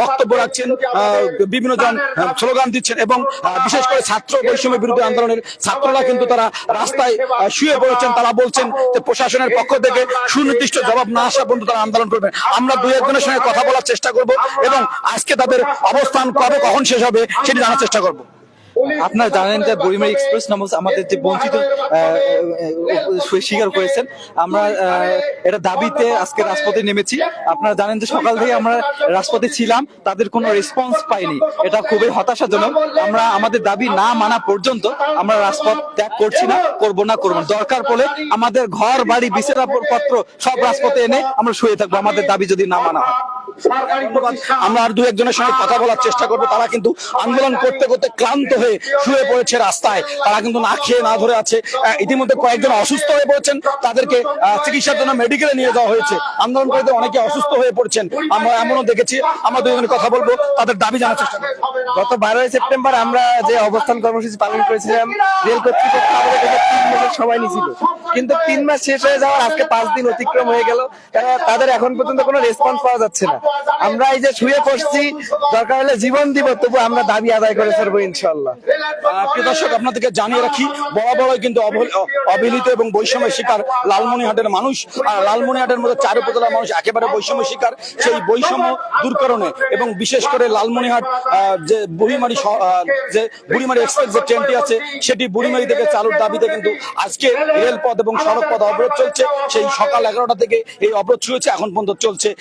বক্তব্য রাখছেন বিভিন্ন জন স্লোগান দিচ্ছেন এবং বিশেষ করে ছাত্র বৈষম্যের বিরুদ্ধে আন্দোলনের ছাত্ররা কিন্তু তারা রাস্তায় শুয়ে পড়েছেন। তারা বলছেন যে প্রশাসনের পক্ষ থেকে সুনির্দিষ্ট জবাব না আসা পর্যন্ত তারা আন্দোলন করবেন। আমরা দু একজনের সঙ্গে কথা বলার চেষ্টা করব এবং আজকে তাদের অবস্থান কবে, কখন শেষ হবে সেটি জানার চেষ্টা করব। আপনারা জানেন যে বরিমারি এক্সপ্রেস নামক আমাদের যে বঞ্চিত স্বীকার করেছেন। আমরা এটা দাবিতে আজকে রাজপথে নেমেছি। আপনারা জানেন যে সকাল থেকে আমরা রাজপথে ছিলাম তাদের কোনো রেসপন্স পাইনি। এটা খুবই হতাশাজনক। আমরা আমাদের দাবি না মানা পর্যন্ত আমরা রাজপথ ত্যাগ করছি না করব না করব দরকার পড়লে আমাদের ঘর বাড়ি বিছেরা পত্র সব রাজপথে এনে আমরা শুয়ে থাকব। আমাদের দাবি যদি না মানা হয়। আমরা আর দু একজনের সঙ্গে কথা বলার চেষ্টা করব। তারা কিন্তু আন্দোলন করতে করতে ক্লান্ত হয়ে শুয়ে পড়েছে রাস্তায়। তারা কিন্তু না খেয়ে না ধরে আছে। ইতিমধ্যে কয়েকজন অসুস্থ হয়ে পড়েছেন। তাদেরকে চিকিৎসার জন্য মেডিকেলে নিয়ে যাওয়া হয়েছে। আন্দোলনকারীদের অনেকে অসুস্থ হয়ে পড়ছেন। আমরা এমনও দেখেছি। আমরা দুজনে কথা বলব। তাদের দাবি জানার চেষ্টা করব। গত বারোই সেপ্টেম্বর আমরা যে অবস্থান কর্মসূচি পালন করেছিলাম রেল কর্তৃপক্ষ আমাদের তিন মাসের সময় নিয়েছিল। কিন্তু তিন মাস শেষ হয়ে যাওয়ার আজকে পাঁচ দিন অতিক্রম হয়ে গেল। তাদের এখন পর্যন্ত কোনো রেসপন্স পাওয়া যাচ্ছে না। আমরা এই যে শুয়ে পড়ছি, দরকার হলে জীবন দিব, তবু আমরা দাবি আদায় করে ছাড়বো ইনশাল্লাহ প্রিয় দর্শক, আপনাদেরকে জানিয়ে রাখি, বরাবরই কিন্তু অবহেল- অবহেলিত এবং বৈষম্যের শিকার লালমনিহাটের মানুষ। আর লালমনিহাটের মধ্যে চার উপজেলার মানুষ একেবারে বৈষম্য শিকার। সেই বৈষম্য দূরকরণে এবং বিশেষ করে লালমনিহাট যে বুড়িমারি যে বুড়িমারি এক্সপ্রেস যে ট্রেনটি আছে, সেটি বুড়িমারি থেকে চালুর দাবিতে কিন্তু আজকে রেলপথ এবং সড়ক পথ অবরোধ চলছে। সেই সকাল এগারোটা থেকে এই অবরোধ শুরু এখন পর্যন্ত চলছে।